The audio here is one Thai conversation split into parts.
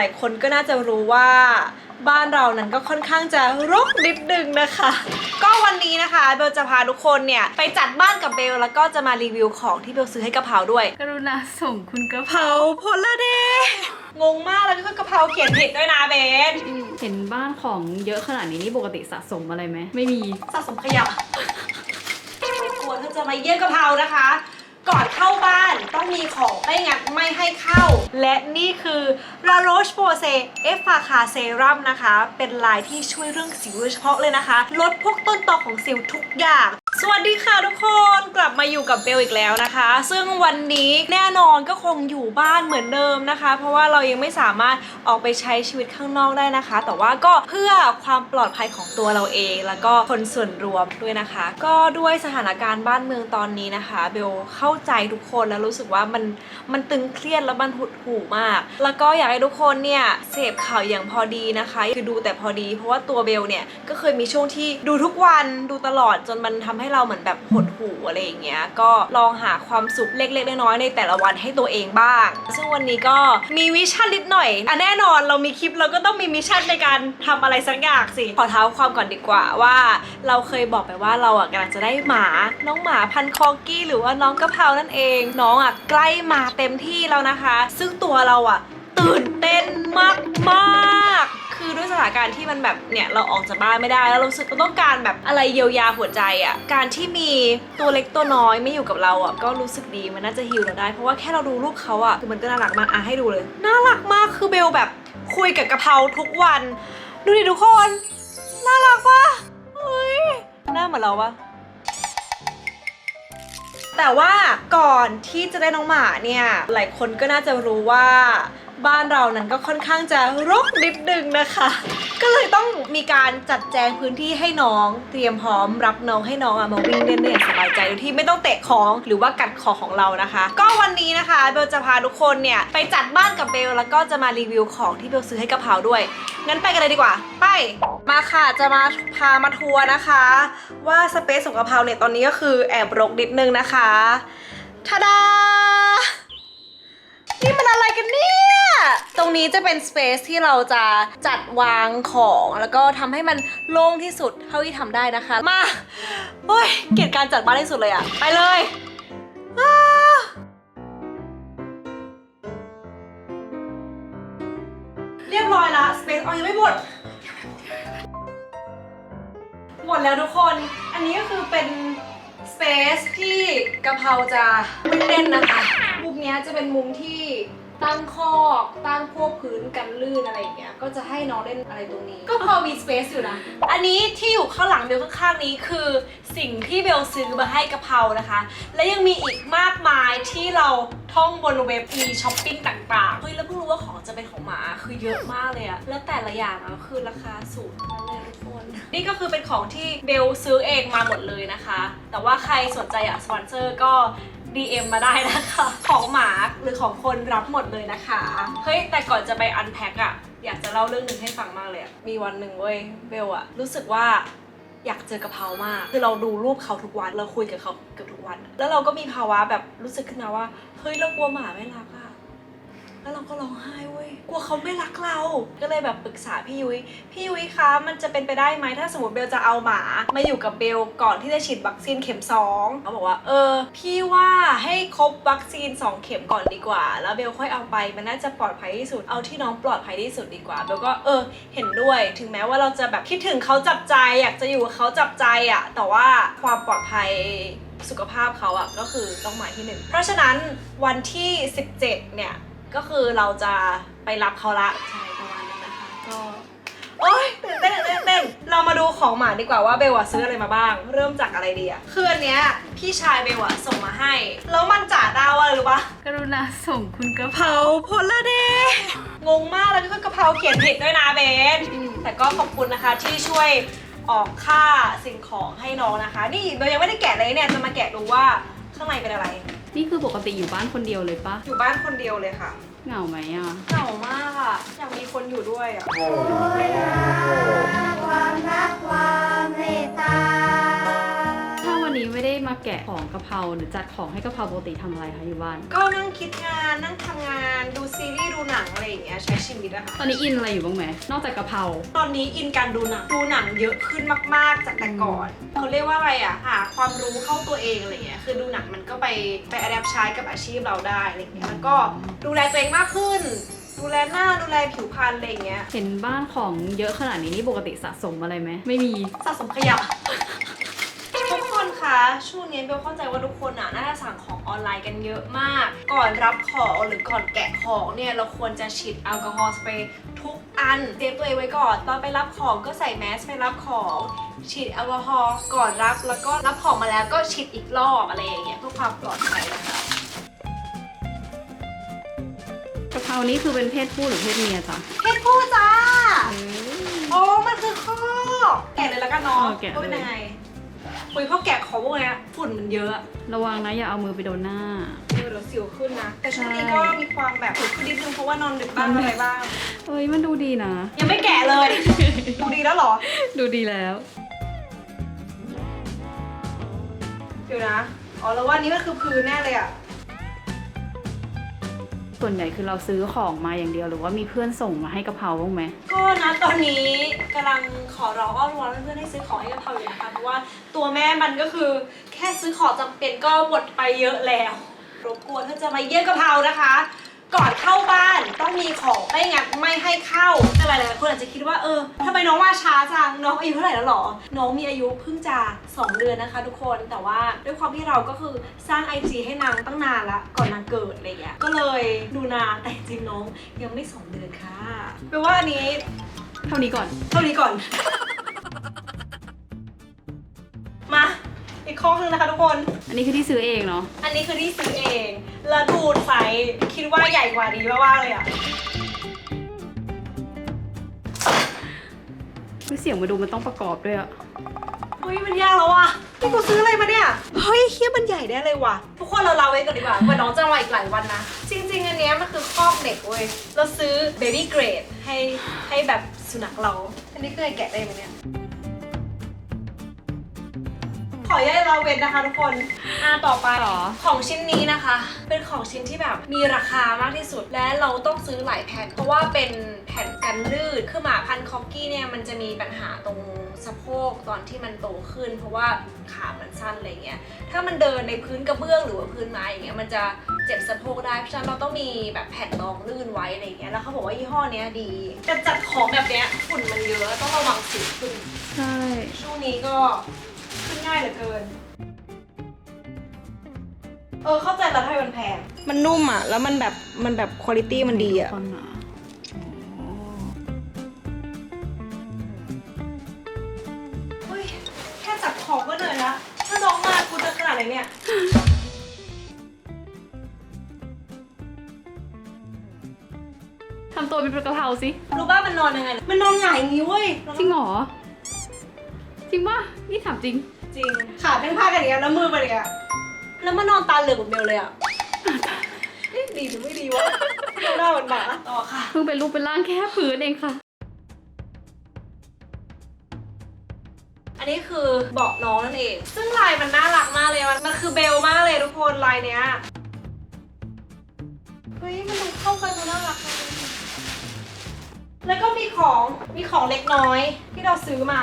ลายคนก็น่าจะรู้ว่าบ้านเรานั้นก็ค่อนข้างจะรกนิดนึงนะคะ ก็วันนี้นะคะเบลจะพาทุกคนเนี่ยไปจัดบ้านกับเบลแล้วก็จะมารีวิวของที่เบลซื้อให้กะเพราด้วย กรุณาส่งคุณกระเพราเผาพลเดงงมากแล้วก็กะเพราเขียนผิดด้วยนะเบนเห็นบ้านของเยอะขนาดนี้นี่ปกติสะสมอะไรไหมไม่มีสะสมขยะไม่ควรถ้าจะมาเยี่ยมกะเพรานะคะ ก่อนเข้าบ้านต้องมีของไม่งั้นไม่ให้เข้า และนี่คือ La Roche Posay F f a c a Serum นะคะ เป็นลายที่ช่วยเรื่องสิวโดยเฉพาะเลยนะคะ ลดพวกต้นตอของสิวทุกอย่าง สวัสดีค่ะทุกคนกลับมาอยู่กับเบลอีกแล้วนะคะ ซึ่งวันนี้แน่นอนก็คงอยู่บ้านเหมือนเดิมนะคะ เพราะว่าเรายังไม่สามารถออกไปใช้ชีวิตข้างนอกได้นะคะ แต่ว่าก็เพื่อความปลอดภัยของตัวเราเอง แล้วก็คนส่วนรวมด้วยนะคะ ก็ด้วยสถานการณ์บ้านเมืองตอนนี้นะคะ เบลเข้าใจทุกคนแล้วรู้สึกว่ามันมันตึงเครียดแล้วมันหดหู่มาก แล้วก็อยากให้ทุกคนเนี่ยเสพข่าวอย่างพอดีนะคะ คือดูแต่พอดี เพราะว่าตัวเบลเนี่ยก็เคยมีช่วงที่ดูทุกวันดูตลอดจนมันทำให้เราเหมือนแบบหดหู่อะไรอย่างเงี้ยก็ลองหาความสุขเล็กๆน้อยๆในแต่ละวันให้ตัวเองบ้าง ซึ่งวันนี้ก็มีมิชั่นนิดหน่อยอะแน่นอนเรามีคลิปเราก็ต้องมีมิชชั่นในการทำอะไรสักอย่างสิขอเท้าความก่อนดีกว่าว่า เราเคยบอกไปว่าเราอะกำลังจะได้หมาน้องหมาพันคอกี้หรือว่าน้องกะเพรานั่นเอง น้องอะใกล้มาเต็มที่แล้วนะคะ ซึ่งตัวเราอะตื่นเต้นมากมากๆ คือด้วยสถานการณ์ที่มันแบบเนี่ยเราออกจากบ้านไม่ได้ แล้วเรารู้สึกเราต้องการแบบอะไรเยียวยาหัวใจอะ่ะการที่มีตัวเล็กตัวน้อยไม่อยู่กับเราอะ่ะก็รู้สึกดีมันน่าจะฮิวเราได้เพราะว่าแค่เราดูรูปเขาอะ่ะคือมันก็น่ารักมากอะให้ดูเลยน่ารักมากคือเบลแบบคุยกับกะเพราทุกวัน ดูดิทุกคนน่ารักปะเฮ้ยหน้าเหมือนเราปะแต่ว่าก่อนที่จะได้น้องหมาเนี่ย หลายคนก็น่าจะรู้ว่า บ้านเรานั้นก็ค่อนข้างจะรกนิดนึงนะคะ ก็เลยต้องมีการจัดแจงพื้นที่ให้น้อง เตรียมพร้อมรับน้องให้น้องอะมาวิ่งเล่นได้อย่างสบายใจโดยที่ไม่ต้องเตะของหรือว่ากัดคอของเรานะคะ ก็วันนี้นะคะเบลจะพาทุกคนเนี่ยไปจัดบ้านกับเบลแล้วก็จะมารีวิวของที่เบลซื้อให้กะเพราด้วยงั้นไปกันเลยดีกว่า ไปมาค่ะจะมาพามาทัวร์นะคะ ว่าสเปซของกระเพราเนี่ยตอนนี้ก็คือแอบรกนิดนึงนะคะทาดา นี่มันอะไรกันเนี่ย ตรงนี้จะเป็นสเปซที่เราจะจัดวางของแล้วก็ทำให้มันโล่งที่สุดเท่าที่ทำได้นะคะ มาโอ้ยเกลียดการจัดบ้านที่สุดเลยอะไปเลยอ้าเรียบร้อยละสเปซอ๋อยังไม่หมด หมดแล้วทุกคน อันนี้ก็คือเป็นสเปซที่กะเพราจะวิ่งเล่นนะคะ เนี้ยจะเป็นมุมที่ตั้งคอกตั้งพวกพื้นกันลื่นอะไรอย่างเงี้ยก็จะให้น้องเล่นอะไรตรงนี้ ก็พอมีสเปซอยู่นะ อันนี้ที่อยู่ข้างหลังเบลข้างๆนี้คือสิ่งที่เบลซื้อมาให้กะเพรานะคะ และยังมีอีกมากมายที่เราท่องบนเว็บมีช้อปปิ้งต่างๆเฮ้ยแล้วเพิ่งรู้ว่าของจะเป็นของหมาคือเยอะมากเลยอะแล้วแต่ละอย่างอะคือราคาสูงทั้งนั้นเลยทุกคนนี่ก็คือเป็นของที่เบลซื้อเองมาหมดเลยนะคะ แต่ว่าใครสนใจอยากสปอนเซอร์ก็ DM มาได้นะคะ ของหมาหรือของคนรับหมดเลยนะคะ เฮ้ย แต่ก่อนจะไปอันแพ็คอะอยากจะเล่าเรื่องหนึ่งให้ฟังมากเลยอะมีวันหนึ่งเว้ยเบลอะรู้สึกว่าอยากเจอกะเพรามาก คือเราดูรูปเขาทุกวัน เราคุยกับเขาเกือบทุกวัน แล้วเราก็มีภาวะแบบรู้สึกขึ้นมาว่า เฮ้ย เรากลัวหมาไม่รักอะ แล้วเราก็ร้องไห้เว้ยกลัวเขาไม่รักเรา ก็เลยแบบปรึกษาพี่ยุ้ยพี่ยุ้ยคะมันจะเป็นไปได้ไหมถ้าสมมติเบลจะเอาหมามาอยู่กับเบลก่อนที่จะฉีดวัคซีนเข็มสองเขาบอกว่า เออ พี่ว่าให้ครบวัคซีน 2 เข็มก่อนดีกว่า แล้วเบลค่อยเอาไปมันน่าจะปลอดภัยที่สุดเอาที่น้องปลอดภัยที่สุดดีกว่าเบลก็เออ เห็นด้วย ถึงแม้ว่าเราจะแบบคิดถึงเขาจับใจ อยากจะอยู่กับเขาจับใจอะแต่ว่าความปลอดภัยสุขภาพเขาอะก็คือต้องหมายที่หนึ่งเพราะฉะนั้นวันที่ 17 เนี่ย ก็คือเราจะไปรับเขาละใช่ประมาณนั้นนะคะก็โอ๊ยตื่นเต้นตื่นเต้นตื่นเต้นเรามาดูของหมาดีกว่าว่าเบลอะซื้ออะไรมาบ้าง เริ่มจากอะไรดีอะคืออันเนี้ยพี่ชายเบลอะส่งมาให้ แล้วมันจ่าดาวอะไรรู้ปะกรุณาส่งคุณกระเพเผาพลเดงงมากแล้วก็กะเพราเขียนผิดด้วยนะเบนแต่ก็ขอบคุณนะคะที่ช่วยออกค่าสิ่งของให้น้องนะคะ นี่เรายังไม่ได้แกะเลยเนี่ยจะมาแกะดูว่าข้างในเป็นอะไร นี่คือปกติอยู่บ้านคนเดียวเลยปะอยู่บ้านคนเดียวเลยค่ะเหงาไหมอะเหงามากอะอยากมีคนอยู่ด้วยอะความรักความเมตตาถ้าวันนี้ไม่ได้มมาแกะของกะเพราหรือจัดของให้กะเพราปกติทำอะไรคะอยู่บ้าน ก็นั่งคิดงานนั่งทำงานดูซีรีส์ดูหนังอะไรอย่างเงี้ยใช้ชีวิตอะค่ะตอนนี้อินอะไรอยู่บ้างไหมนอกจากกะเพราตอนนี้อินการดูหนังดูหนังเยอะขึ้นมากๆจากแต่ก่อนเขาเรียกว่าอะไรอะหาความรู้เข้าตัวเองอะไรเงี้ยคือดูหนังมันก็ไปไปอัดแอปใช้กับอาชีพเราได้อะไรเงี้ยแล้วก็ดูแลตัวเองมากขึ้น ดูแลหน้าดูแลผิวพรรณอะไรเงี้ยเห็นบ้านของเยอะขนาดนี้นี่ปกติสะสมอะไรไหมไม่มี สะสมขยะทุกคนคะ ช่วงนี้เบลเข้าใจว่าทุกคนอะน่าจะสั่งของออนไลน์กันเยอะมาก ก่อนรับของหรือก่อนแกะของเนี่ยเราควรจะฉีดแอลกอฮอล์สเปรย์ทุกอันเตรียมตัวเองไว้ก่อน ตอนไปรับของก็ใส่แมสไปรับของฉีดแอลกอฮอล์ก่อนรับ แล้วก็รับของมาแล้วก็ฉีดอีกรอบอะไรอย่างเงี้ยเพื่อความปลอดภัยนะคะกะเพรานี่คือเป็นเพศผู้หรือเพศเมียจ๊ะเพชรพูจ้า โอ้ มันคือข้อแกะเลยแล้วกันเนาะเออแกะเลย ว่าเป็นยังไง คุยพอแกะของพวกเนี้ยฝุ่นมันเยอะระวังนะอย่าเอามือไปโดนหน้า เออเดี๋ยวสิวขึ้นนะ แต่ช่วงนี้ใช่ก็มีความแบบสิวขึ้นนิดนึงเพราะว่านอนดึกบ้างอะไรบ้างเฮ้ยมันดูดีนะ ยังไม่แกะเลย ดูดีแล้วเหรอ ดูดีแล้วเดี๋ยวนะ อ๋อแล้วว่านี้มันคือพื้นแน่เลยอะ ส่วนใหญ่คือเราซื้อของมาอย่างเดียวหรือว่ามีเพื่อนส่งมาให้กะเพราบ้างไหมก็นะตอนนี้กำลังขอร้องอ้อนวอนเพื่อนๆให้ซื้อของให้กะเพราอยู่นะคะเพราะว่าตัวแม่มันก็คือแค่ซื้อของจำเป็นก็หมดไปเยอะแล้วรบกวนถ้าจะมาเยี่ยมกะเพรานะคะ ก่อนเข้าบ้านต้องมีของไม่งั้นไม่ให้เข้าแต่หลายๆคนอาจจะคิดว่าเออทำไมน้องมาช้าจังน้องอายุเท่าไหร่แล้วหรอ น้องมีอายุเพิ่งจะ2เดือนนะคะ ทุกคนแต่ว่าด้วยความที่เราก็คือสร้าง IG ให้นางตั้งนานละก่อนนางเกิดอะไรอย่างเงี้ยก็เลยดูนานแต่จริงๆน้องยังไม่สองเดือนค่ะแปลว่าอันนี้เท่านี้ก่อน เท่านี้ก่อน มาอีกข้อนึงนะคะทุกคน อันนี้คือที่ซื้อเองเนาะ อันนี้คือที่ซื้อเอง แล้วดูไซส์คิดว่าใหญ่กว่านี้มากๆเลยอะคือเสียงมาดูมันต้องประกอบด้วยอะเฮ้ยมันยากแล้วว่ะนี่กูซื้ออะไรมาเนี่ย เฮ้ยเฮียมันใหญ่ได้เลยว่ะ ทุกคนเราลาไว้ก่อนดีกว่าว่าน้องจะมาอีกหลายวันนะ จริง ๆ อันเนี้ยมันคือคอกเด็กเว้ย เราซื้อ baby grade ให้ให้แบบสุนัขเรา อันนี้เคยแกะได้ไหมเนี่ย ขออนุญาตเราเว้นนะคะ ทุกคนอ่าต่อไปต่อ ของชิ้นนี้นะคะ เป็นของชิ้นที่แบบมีราคามากที่สุดและเราต้องซื้อหลายแผ่น เพราะว่าเป็นแผ่นกันลื่นคือหมาพันธุ์คอกกี้เนี่ยมันจะมีปัญหาตรงสะโพกตอนที่มันโตขึ้น เพราะว่าขามันสั้นอะไรเงี้ยถ้ามันเดินในพื้นกระเบื้องหรือว่าพื้นไม้อย่างเงี้ยมันจะเจ็บสะโพกได้เพราะฉะนั้นเราต้องมีแบบแผ่นรองลื่นไว้อะไรเงี้ยแล้วเขาบอกว่ายี่ห้อเนี้ยดีแต่จัดของแบบเนี้ยฝุ่นมันเยอะต้องระวังสิวขึ้นใช่ช่วงนี้ก็ ขึ้นง่ายเหลือเกิน เออเข้าใจแล้วทำไมมันแพง มันนุ่มอะ แล้วมันแบบมันแบบคุณภาพมันดีอะ ความหนาเฮ้ย แค่จับของก็เหนื่อยละถ้าน้องมากูจะขนาดไหนเนี่ย ทำตัวเป็นกะเพราสิ รู้ป่ะมันนอนยังไง มันนอนหงายอย่างนี้เว้ย จริงเหรอ จริงป่ะ นี่ถามจริง จริง ขาเป็นผ้ากันอย่างเงี้ยแล้วมือไปอย่างเงี้ยแล้วมันนอนตาเหลือกเหมือนเบลเลยอะเอ๊ะดีหรือไม่ดีวะเราหน้าเหมือนหมาต่อค่ะ เพิ่งเป็นรูปเป็นร่างแค่พื้นเองค่ะ อันนี้คือเบาะน้องนั่นเอง ซึ่งลายมันน่ารักมากเลยมันมันคือเบลมากเลยทุกคนลายเนี้ย เฮ้ยมันดูเข้ากันมันน่ารักมากเลยแล้วก็มีของ มีของเล็กน้อยที่เราซื้อมา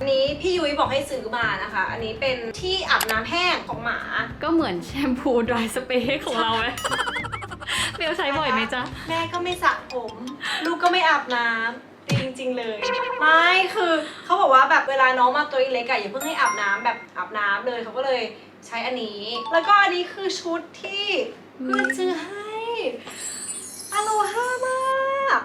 อันนี้พี่ยุ้ยบอกให้ซื้อมานะคะ อันนี้เป็นที่อาบน้ำแห้งของหมา ก็เหมือนแชมพูดรายสเปรย์ของเราไหมเบลใช้บ่อยไหมจ๊ะ แม่ก็ไม่สระผม ลูกก็ไม่อาบน้ำดีจริงๆเลย ไม่คือเขาบอกว่าแบบเวลาน้องมาตัวเล็กอะอย่าเพิ่งให้อาบน้ำแบบอาบน้ำเลยเขาก็เลยใช้อันนี้ แล้วก็อันนี้คือชุดที่เพื่อนซื้อให้อโลฮามาก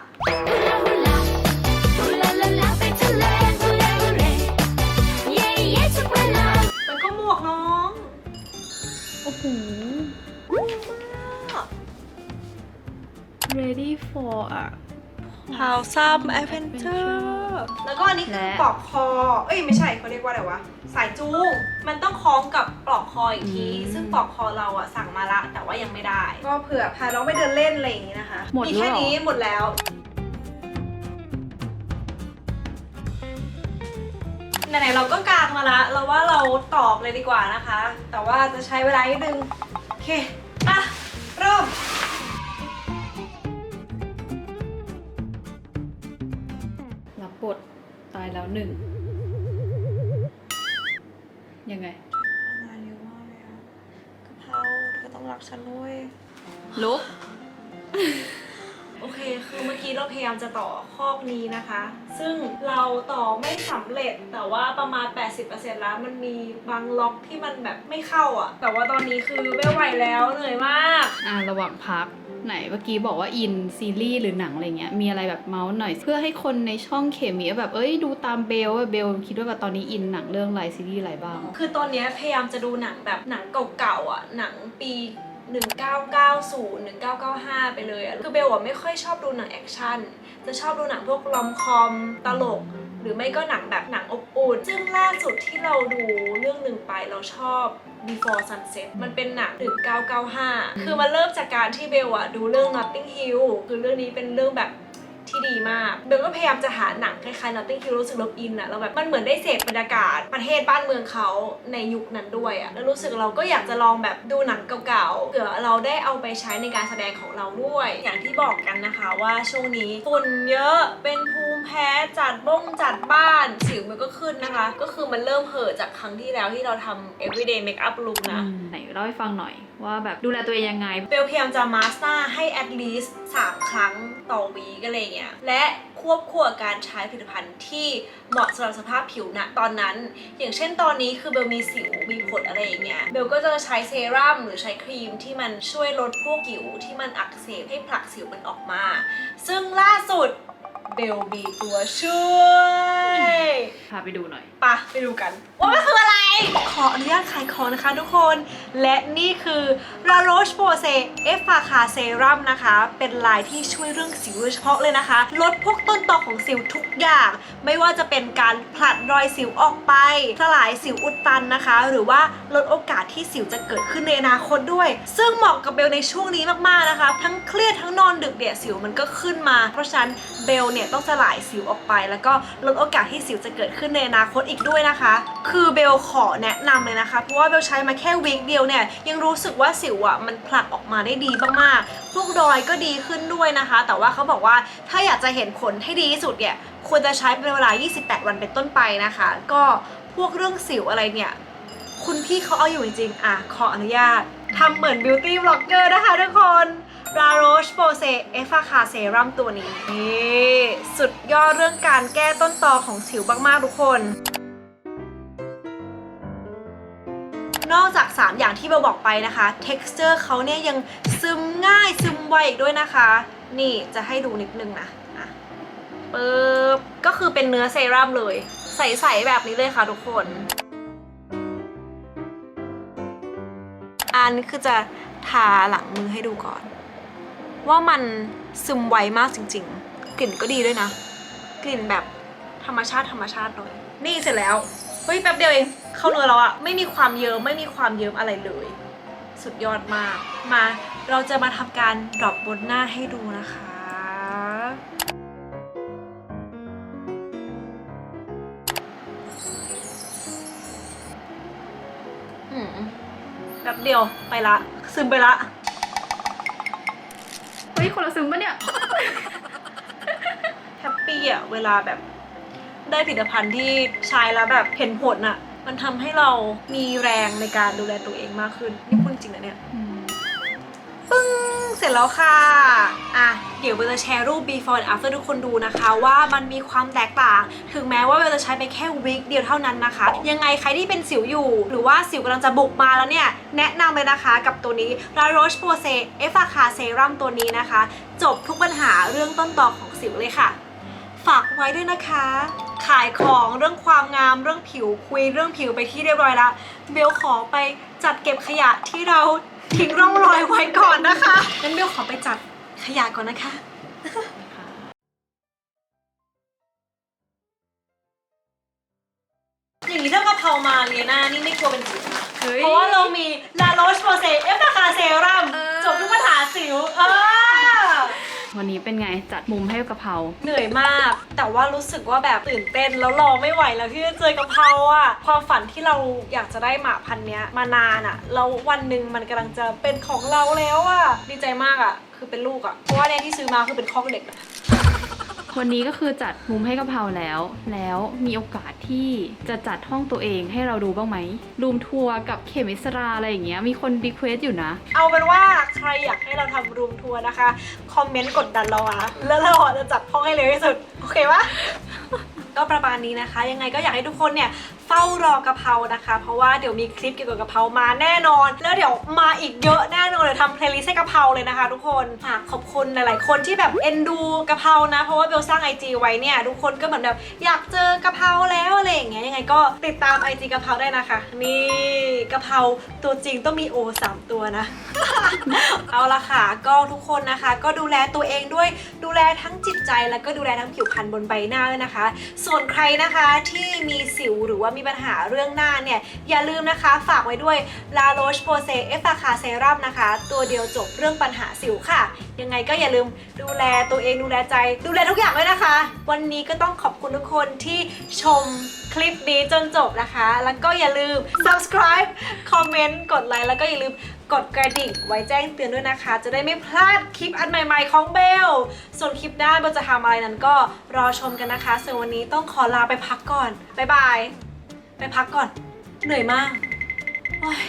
ซัมแอดเวนเจอร์แล้วก็อันนี้คือและปลอกคอ เอ้ยไม่ใช่เขาเรียกว่าอะไรวะ สายจูง มันต้องคล้องกับปลอกคออีกที ซึ่งปลอกคอเราอะสั่งมาละ แต่ว่ายังไม่ได้ ก็เผื่อพาน้องไปเดินเล่นอะไรอย่างนี้นะคะหมดมีแล้วแค่เหรอนี้หมดแล้วไหนๆเราก็กางมาละ เราว่าเราตอบเลยดีกว่านะคะ แต่ว่าจะใช้เวลานิดนึง โอเค อะ เริ่มายแล้วหนึ่งยังไงงานเยอะมากเลยอะกะเพราก็ต้องรักฉันด้วยลุกโอเคคือเมื่อกี้เราพยายามจะต่อคอกนี้นะคะ ซึ่งเราต่อไม่สำเร็จแต่ว่าประมาณ 80%แล้วมันมีบางล็อกที่มันแบบไม่เข้าอะ แต่ว่าตอนนี้คือไม่ไหวแล้วเหนื่อยมาก อ่าระหว่างพักไหนเมื่อกี้บอกว่าอินซีรีส์หรือหนังอะไรเงี้ยมีอะไรแบบเมาส์หน่อย เพื่อให้คนในช่องเขมีแบบเอ้ยดูตามเบลว่าเบลคิดว่าแบบตอนนี้อินหนังเรื่องอะไรซีรีส์อะไรบ้าง คือตอนเนี้ยพยายามจะดูหนังแบบหนังเก่าๆอะหนังปี 1990 1995 ไปเลยอะคือเบลอะไม่ค่อยชอบดูหนังแอคชั่น จะชอบดูหนังพวกรอมคอมตลก หรือไม่ก็หนังแบบหนังอบอุ่น ซึ่งล่าสุดที่เราดูเรื่องหนึ่งไปเราชอบ Before Sunset มันเป็นหนัง 1995 คือมันเริ่มจากการที่เบลอะดูเรื่อง Notting Hill คือเรื่องนี้เป็นเรื่องแบบ ดีมากเบลก็พยายามจะหาหนังคล้ายๆ Notting Hill รู้สึกลบอินอะเราแบบมันเหมือนได้เสพบรรยากาศประเทศบ้านเมืองเขาในยุคนั้นด้วยอะแล้วรู้สึกเราก็อยากจะลองแบบดูหนังเก่าๆเผื่อเราได้เอาไปใช้ในการแสดงของเราด้วย อย่างที่บอกกันนะคะว่าช่วงนี้ฝุ่นเยอะเป็นภู แพ้จัดบ้งจัดบ้านสิวมันก็ขึ้นนะคะ ก็คือมันเริ่มเห่อะจากครั้งที่แล้วที่เราทำ everyday makeup look นะ ไหนเล่าให้ฟังหน่อยว่าแบบดูแลตัวเองยังไงเบลพยายามจะมาสตาร์ให้ at least 3 ครั้งต่อวีก็อะไรเงี้ย และควบคู่กับการใช้ผลิตภัณฑ์ที่เหมาะสำหรับสภาพผิวณตอนนั้น อย่างเช่นตอนนี้คือเบลมีสิวมีผดอะไรอย่างเงี้ย เบลก็จะใช้เซรั่มหรือใช้ครีมที่มันช่วยลดพวกผิวที่มันอักเสบให้ผลักสิวมันออกมา ซึ่งล่าสุด เบลมีตัวช่วยพาไปดูหน่อยปะไปดูกัน ว่ามันคืออะไร ขออนุญาตขายของนะคะทุกคน และนี่คือ La Roche Posay F f a c a Serum นะคะ เป็นลายที่ช่วยเรื่องสิวโดยเฉพาะเลยนะคะ ลดพวกต้นตอของสิวทุกอย่าง ไม่ว่าจะเป็นการผลัดรอยสิวออกไป สลายสิวอุดตันนะคะ หรือว่าลดโอกาสที่สิวจะเกิดขึ้นในอนาคตด้วย ซึ่งเหมาะกับเบลในช่วงนี้มากๆนะคะ ทั้งเครียดทั้งนอนดึกเนี่ยสิวมันก็ขึ้นมา เพราะฉะนั้นเบลเนี่ยต้องสลายสิวออกไป แล้วก็ลดโอกาสที่สิวจะเกิดขึ้นในอนาคตอีกด้วยนะคะ คือเบลขอแนะนำเลยนะคะ เพราะว่าเบลใช้มาแค่วีคเดียวเนี่ยยังรู้สึกว่าสิวอะมันผลักออกมาได้ดีมากๆพวกรอยก็ดีขึ้นด้วยนะคะ แต่ว่าเขาบอกว่าถ้าอยากจะเห็นผลให้ดีที่สุดเนี่ยควรจะใช้เป็นเวลา 28 วันเป็นต้นไปนะคะ ก็พวกเรื่องสิวอะไรเนี่ยคุณพี่เขาเอาอยู่จริงๆอะขออนุญาตทำเหมือนบิวตี้บล็อกเกอร์นะคะทุกคน La Roche Posay e f f a c a Serum ตัวนี้นี่สุดยอดเรื่องการแก้ต้นตอของสิวมากๆทุกคน นอกจาก 3 อย่างที่เบลบอกไปนะคะ texture เขาเนี่ยยังซึมง่ายซึมไวอีกด้วยนะคะ นี่จะให้ดูนิดนึงนะอะปึ๊บก็คือเป็นเนื้อเซรั่มเลย ใสๆแบบนี้เลยค่ะทุกคนอันนี้คือจะทาหลังมือให้ดูก่อน ว่ามันซึมไวมากจริง ๆ กลิ่นก็ดีด้วยนะ กลิ่นแบบธรรมชาติธรรมชาติเลยนี่เสร็จแล้วเฮ้ยแป๊บเดียวเองเข้าเนื้อแล้วอะไม่มีความเยิ้มไม่มีความเยิ้มอะไรเลย สุดยอดมากมาเราจะมาทำการดรอปบนหน้าให้ดูนะคะแป๊บเดียวไปละ ซึมไปละ คนละซึมปะเนี่ย แฮปปี้อะเวลาแบบได้ผลิตภัณฑ์ที่ใช้แล้วแบบเห็นผลอะมันทำให้เรามีแรงในการดูแลตัวเองมากขึ้น นี่พูดจริงนะเนี่ย ปึ้ง เสร็จแล้วค่ะ อะ เดี๋ยวเบลจะแชร์รูป before and after ทุกคนดูนะคะว่ามันมีความแตกต่าง ถึงแม้ว่าเบลจะใช้ไปแค่วีคเดียวเท่านั้นนะคะ ยังไงใครที่เป็นสิวอยู่ หรือว่าสิวกำลังจะบุกมาแล้วเนี่ยแนะนำเลยนะคะกับตัวนี้ La Roche Posay e f f a c a Serum ตัวนี้นะคะ จบทุกปัญหาเรื่องต้นตอของสิวเลยค่ะ ฝากไว้ด้วยนะคะ ขายของเรื่องความงามเรื่องผิวคุยเรื่องผิวไปที่เรียบร้อยละเบลขอไปจัดเก็บขยะที่เราทิ้งร่องรอยไว้ก่อนนะคะงั้นเบลขอไปจัด ขยะก่อนนะคะอย่างนี้ถ้ากะเพรามาเลียนานี่ไม่กลัวเป็นสิวนะเฮ้ยเพราะว่าเรามี La Roche Posay เอฟตาคาเซรั่มเออจบทุกปัญหาสิว เออ วันนี้เป็นไงจัดมุมให้กะเพราเหนื่อยมาก แต่ว่ารู้สึกว่าแบบตื่นเต้นแล้วรอไม่ไหวแล้วที่จะเจอกะเพราอะความฝันที่เราอยากจะได้หมาพันเนี้ยมานานอะแล้ววันหนึ่งมันกำลังจะเป็นของเราแล้วอะดีใจมากอะคือเป็นลูกอะเพราะว่าเนี่ยที่ซื้อมาคือเป็นคอกเด็กอะ วันนี้ก็คือจัดมุมให้กะเพราแล้ว แล้วมีโอกาสที่จะจัดห้องตัวเองให้เราดูบ้างไหมรูมทัวร์กับเขมิสราอะไรอย่างเงี้ยมีคนรีเควสอยู่นะ เอาเป็นว่าใครอยากให้เราทำรูมทัวร์นะคะ คอมเมนต์กดดันเราอะแล้วเราจะจัดห้องให้เร็วที่สุด โอเคปะก็ประมาณนี้นะคะ ยังไงก็อยากให้ทุกคนเนี่ยเฝ้ารอกะเพรานะคะ เพราะว่าเดี๋ยวมีคลิปเกี่ยวกับกะเพรามาแน่นอน แล้วเดี๋ยวมาอีกเยอะแน่นอนเลยวทำเพลย์ลิสต์ให้กะเพราเลยนะคะ ทุกคนฝากขอบคุณหลาย ๆ คนที่แบบเอ็นดูกะเพรานะ เพราะว่าเบลสร้าง IG ไว้เนี่ยทุกคนก็เหมือนแบบอยากเจอกะเพราแล้วอะไรอย่างเงี้ยยังไงก็ติดตาม IG กะเพราได้นะคะ นี่กะเพราตัวจริงต้องมีโอสามตัวนะ เอาละค่ะก็ทุกคนนะคะ ก็ดูแลตัวเองด้วยดูแลทั้งจิตใจแล้วก็ดูแลทั้งผิวพรรณบนใบหน้าด้วยนะคะ ส่วนใครนะคะที่มีสิวหรือว่ามีปัญหาเรื่องหน้าเนี่ย อย่าลืมนะคะฝากไว้ด้วย La Roche Posay e f f a c a Serum นะคะ ตัวเดียวจบเรื่องปัญหาสิวค่ะ ยังไงก็อย่าลืมดูแลตัวเองดูแลใจ ดูแลทุกอย่างด้วยนะคะ วันนี้ก็ต้องขอบคุณทุกคนที่ชมคลิปนี้จนจบนะคะ แล้วก็อย่าลืม subscribe คอมเมนต์กดไลค์แล้วก็อย่าลืมกดกระดิ่งไว้แจ้งเตือนด้วยนะคะ จะได้ไม่พลาดคลิปอันใหม่ๆของเบล ส่วนคลิปหน้าเบลจะทำอะไรนั้นก็รอชมกันนะคะ ส่วนวันนี้ต้องขอลาไปพักก่อน บ๊ายบาย ไปพักก่อน เหนื่อยมากโอ๊ย